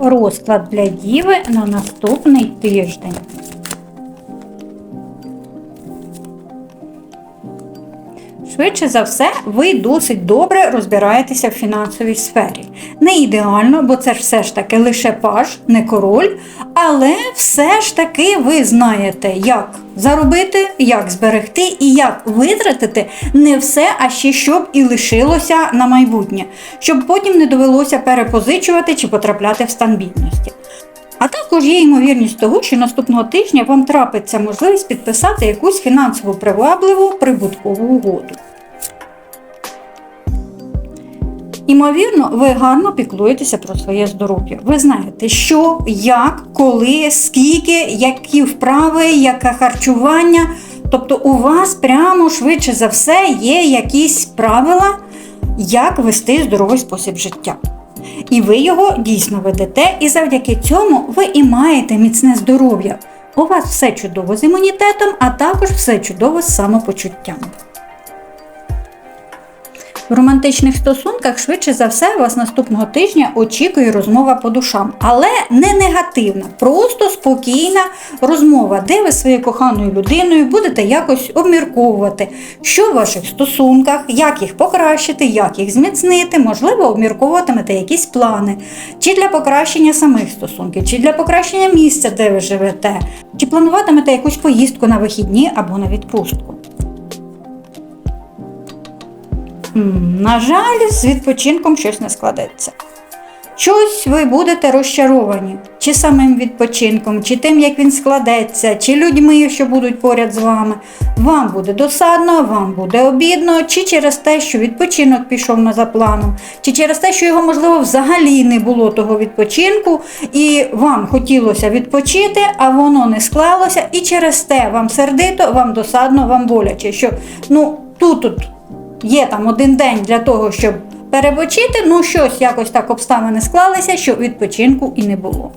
Розклад для Діви на наступний тиждень. Швидше за все, ви досить добре розбираєтеся в фінансовій сфері. Не ідеально, бо це ж все ж таки лише паж, не король. Але все ж таки ви знаєте, як заробити, як зберегти і як витратити не все, а ще щоб і лишилося на майбутнє, щоб потім не довелося перепозичувати чи потрапляти в стан бідності. А також є ймовірність того, що наступного тижня вам трапиться можливість підписати якусь фінансово привабливу прибуткову угоду. Імовірно, ви гарно піклуєтеся про своє здоров'я. Ви знаєте, що, як, коли, скільки, які вправи, яке харчування. Тобто у вас прямо швидше за все є якісь правила, як вести здоровий спосіб життя. І ви його дійсно ведете, і завдяки цьому ви і маєте міцне здоров'я. У вас все чудово з імунітетом, а також все чудово з самопочуттям. В романтичних стосунках швидше за все вас наступного тижня очікує розмова по душам, але не негативна, просто спокійна розмова, де ви своєю коханою людиною будете якось обмірковувати, що в ваших стосунках, як їх покращити, як їх зміцнити, можливо, обмірковуватимете якісь плани, чи для покращення самих стосунків, чи для покращення місця, де ви живете, чи плануватимете якусь поїздку на вихідні або на відпустку. На жаль, з відпочинком щось не складеться. Щось ви будете розчаровані, чи самим відпочинком, чи тим, як він складеться, чи людьми, що будуть поряд з вами. Вам буде досадно, вам буде обідно, чи через те, що відпочинок пішов не за планом, чи через те, що його, можливо, взагалі не було того відпочинку, і вам хотілося відпочити, а воно не склалося, і через те вам сердито, вам досадно, вам боляче. Що ну тут є там один день для того, щоб перепочити, ну щось якось так обставини склалися, що відпочинку і не було.